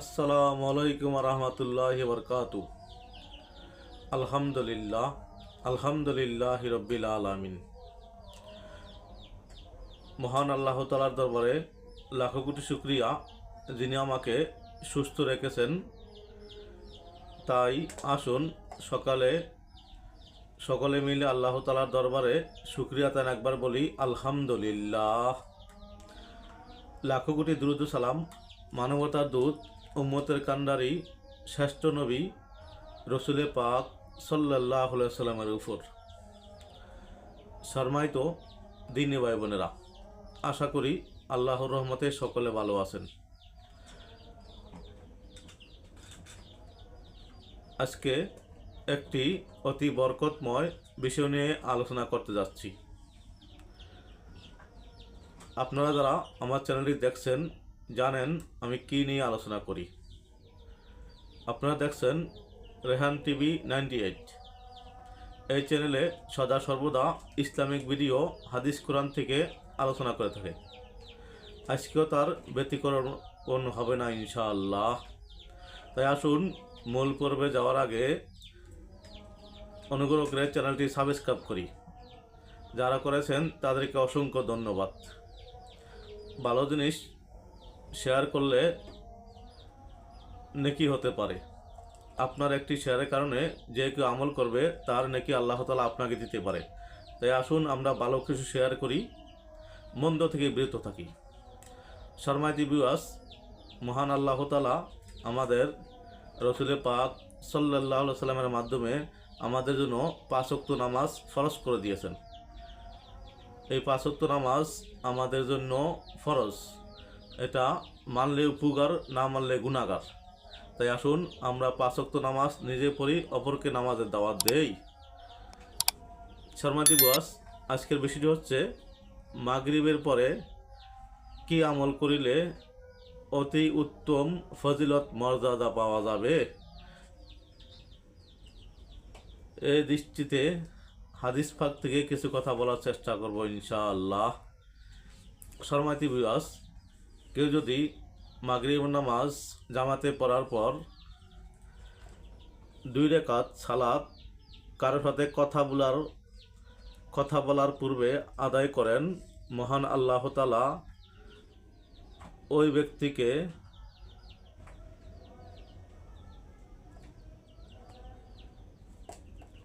আসসালামু আলাইকুম রহমতুল্লাহ বরকাতু আলহামদুলিল্লাহ আলহামদুলিল্লাহ রব্বিল আলামিন। মহান আল্লাহ তালার দরবারে লাখো কোটি শুক্রিয়া, যিনি আমাকে সুস্থ রেখেছেন। তাই আসুন সকালে, সকলে মিলে আল্লাহ তালার দরবারে শুক্রিয়া তান একবার বলি, আলহামদুলিল্লাহ। লাখো কোটি দ্রুত সালাম, মানবতার দূত উম্মতের কান্ডারি শ্রেষ্ঠ নবী রসুলে পাক সাল্লাহ সাল্লামের উপর। শর্মায়িত দিনী ভাই বোনেরা, আশা করি আল্লাহর রহমতে সকলে ভালো আছেন। আজকে একটি অতি বরকতময় বিষয় নিয়ে আলোচনা করতে যাচ্ছি। আপনারা যারা আমার চ্যানেলটি দেখছেন জানেন, আমি কি নিয়ে আলোচনা করি? আপনারা দেখছেন রেহান টিভি নাইনটি এইট। এই চ্যানেলে সদা সর্বদা ইসলামিক ভিডিও, হাদিস কোরআন থেকে আলোচনা করে থাকে। আজকেও তার ব্যতিক্রম কোন হবে না, ইনশাআল্লাহ। তাই আসুন, মূল পর্বে যাওয়ার আগে অনুগ্রহ করে চ্যানেলটি সাবস্ক্রাইব করি। যারা করেছেন, তাদেরকে অসংখ্য ধন্যবাদ। ভালো জিনিস শেয়ার করলে নেকি হতে পারে। আপনার একটি শেয়ারের কারণে যে কেউ আমল করবে, তার নেকি আল্লাহ তালা আপনাকে দিতে পারে। তাই আসুন, আমরা ভালো কিছু শেয়ার করি, মন্দ থেকে বিরত থাকি। শর্মাইতি বিওয়াস মহান আল্লাহ তালা আমাদের রসুলের পাক সাল্লাহ সাল্লামের মাধ্যমে আমাদের জন্য পাঁচক্ত নামাজ ফরজ করে দিয়েছেন। এই পাঁচক্ত নামাজ আমাদের জন্য ফরজ। এটা মানলে উপকার, না মানলে গুণাগার। তাই আসুন, আমরা পাঁচক্ত নামাজ নিজে পড়ি, অপরকে নামাজের দাওয়াত দেই। শর্মাতি বাস, আজকের বিষয়টি হচ্ছে, মাগরিবের পরে কি আমল করিলে অতি উত্তম ফজিলত মর্যাদা পাওয়া যাবে? এই দৃষ্টিতে হাদিস ফাক থেকে কিছু কথা বলার চেষ্টা করব ইনশাআল্লাহ। শর্মাতি বিবাস কেউ যদি মাগরিব নামাজ জামাতে পড়ার পর দুই রেখাত সালাত কারোর সাথে কথা বলার কথা বলার পূর্বে আদায় করেন, মহান আল্লাহ তালা ওই ব্যক্তিকে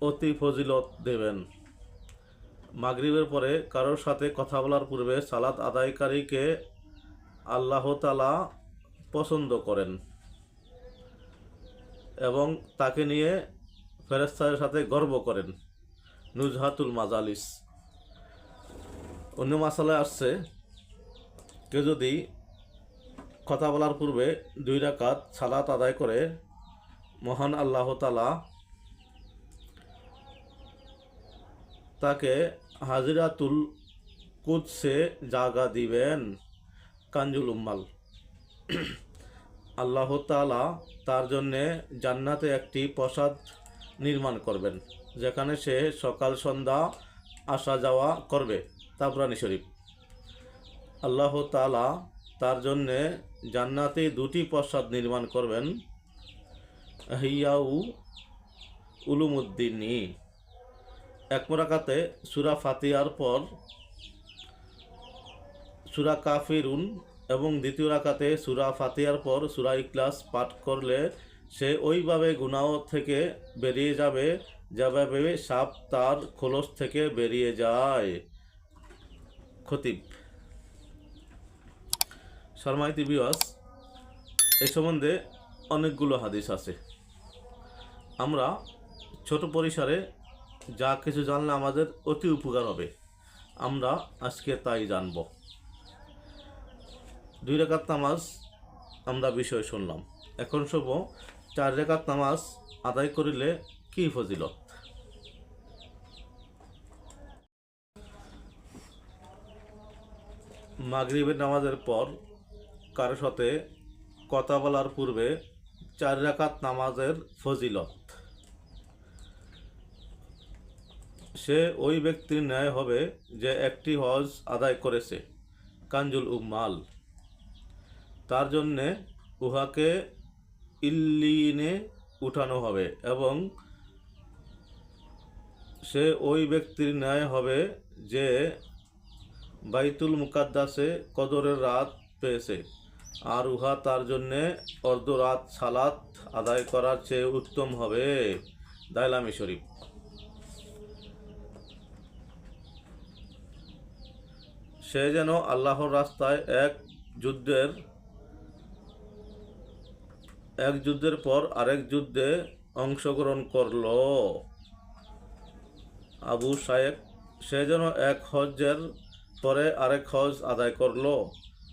অতি ফজিলত দেবেন। মাগরিবের পরে কারোর সাথে কথা বলার পূর্বে সালাদ আদায়কারীকে আল্লাহ তালা পছন্দ করেন এবং তাকে নিয়ে ফেরেস্তাদের সাথে গর্ব করেন। নুজহাতুল মাজালিস। অন্য মাসালায় আসছে, কেউ যদি কথা বলার পূর্বে দুই রাকাত সালাত আদায় করে মহান আল্লাহ তালা তাকে হাজিরাতুল কুদসে জাগা দিবেন। কাঞ্জুল উম্মাল। আল্লাহ তালা তার জন্যে জান্নাতে একটি প্রসাদ নির্মাণ করবেন, যেখানে সে সকাল সন্ধ্যা আসা যাওয়া করবে, তাবরানি শরীফ। আল্লাহ তালা তার জন্যে জান্নাতে দুটি প্রসাদ নির্মাণ করবেন, হিয়াউ উলুমুদ্দিনী। এক মোরাকাতে সুরা ফাতিয়ার পর সুরা কাফিরুন এবং দ্বিতীয় রাকাতে সুরা ফাতিয়ার পর সুরা ইকলাস পাঠ করলে সে ওইভাবে গুনাহ থেকে বেরিয়ে যাবে, যেভাবে সাপ তার খোলস থেকে বেরিয়ে যায়। খতিব। শর্মাইতি বিওয়াস, এ সম্বন্ধে অনেকগুলো হাদিস আছে। আমরা ছোট পরিসরে যা কিছু জানলে আমাদের অতি উপকার হবে। আমরা আজকে তাই জানব। দুই রেখাত নামাজ আমরা বিষয় শুনলাম। এখন শুভ চার রেখাত নামাজ আদায় করিলে কি ফজিলত? মাগরিবের নামাজের পর কারও সাথে কথা বলার পূর্বে চার রাকাত নামাজের ফজিলত। সে ওই ব্যক্তির ন্যায় হবে যে একটি হজ আদায় করেছে, কাঞ্জুল উম্মাল। তার জন্যে উহাকে ইল্লিনে উঠানো হবে এবং সে ওই ব্যক্তির ন্যায় হবে যে বাইতুল মুকাদ্দাসে কদরের রাত পেয়েছে। আর উহা তার জন্যে অর্ধ রাত সালাত আদায় করার চেয়ে উত্তম হবে। দাইলামি শরীফ। সে যেন আল্লাহর রাস্তায় এক যুদ্ধের এক যুদ্ধের পর আরেক যুদ্ধে অংশগ্রহণ করল। আবু শায়েক সে যেন এক হজ্জের পরে আরেক হজ আদায় করল,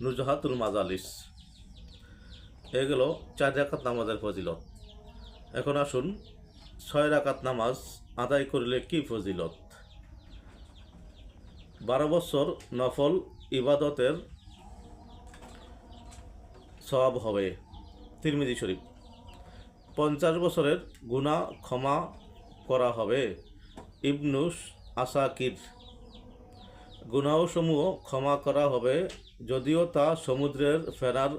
নুজহাতুল মাজালিস। এগুলো চার রাকাত নামাজের ফজিলত। এখন আসুন, ছয় রাকাত নামাজ আদায় করলে কি ফজিলত? বারো বছর নফল ইবাদতের সওয়াব হবে। তিরমিজি শরীফ। পঞ্চাশ বছরের গুণা ক্ষমা করা হবে ইবনুস আসাকির। গুনাহসমূহ ক্ষমা করা হবে যদিও তা সমুদ্রের ফেরার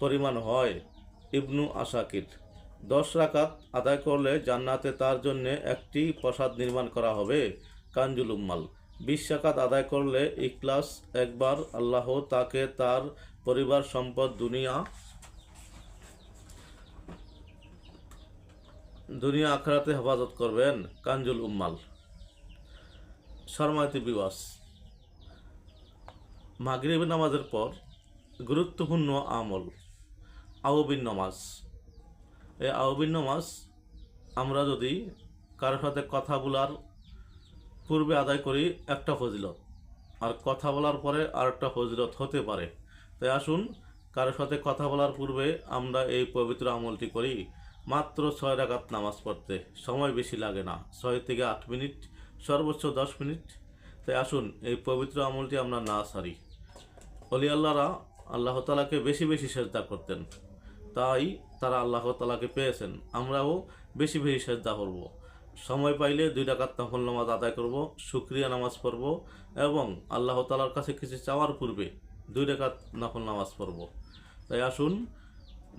পরিমাণ হয় ইবনু আসাকির। দশ রাকাত আদায় করলে জান্নাতে তার জন্য একটি প্রসাদ নির্মাণ করা হবে কাঞ্জুল উম্মাল। বিশ রাকাত আদায় করলে ইকলাস একবার আল্লাহ তাকে তার পরিবার, সম্পদ, দুনিয়া দুনিয়া আখড়াতে হেফাজত করবেন কাঞ্জুল উম্মাল। শর্মায়তী বিবাস। মাগরিব নামাজের পর গুরুত্বপূর্ণ আমল আউবিন নামাজ। এই আউবিন নামাজ আমরা যদি কারোর সাথে কথা বলার পূর্বে আদায় করি, একটা ফজিলত। আর কথা বলার পরে আর একটা ফজিলত হতে পারে। তাই আসুন, কারোর সাথে কথা বলার পূর্বে আমরা এই পবিত্র আমলটি করি। মাত্র ছয় রাকাত নামাজ পড়তে সময় বেশি লাগে না। ছয় থেকে আট মিনিট, সর্বোচ্চ দশ মিনিট। তাই আসুন, এই পবিত্র আমলটি আমরা না সারি। অলি আল্লাহরা আল্লাহ তালাকে বেশি বেশি সেজদা করতেন। তাই তারা আল্লাহ তালাকে পেয়েছেন। আমরাও বেশি বেশি সেজদা করব। সময় পাইলে দুই ডাকাত নফল নামাজ আদায় করব, শুক্রিয়া নামাজ পড়ব এবং আল্লাহ তালার কাছে কিছু চাওয়ার পূর্বে দুই ডাকাত নফল নামাজ পড়ব। তাই আসুন,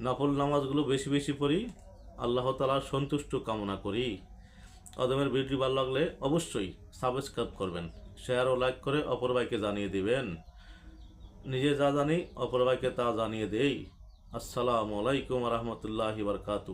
নফল নামাজগুলো বেশি বেশি পড়ি। আল্লাহ তালার সন্তুষ্ট কামনা করি। অদমের ভিডিও ভালো লাগলে অবশ্যই সাবস্ক্রাইব করবেন শেয়ার ও লাইক করে অপর ভাইকে জানিয়ে দিবেন। নিজে যা জানি, অপর ভাইকে তা জানিয়ে দেই। আসসালামু আলাইকুম রহমতুল্লাহি বারকাতু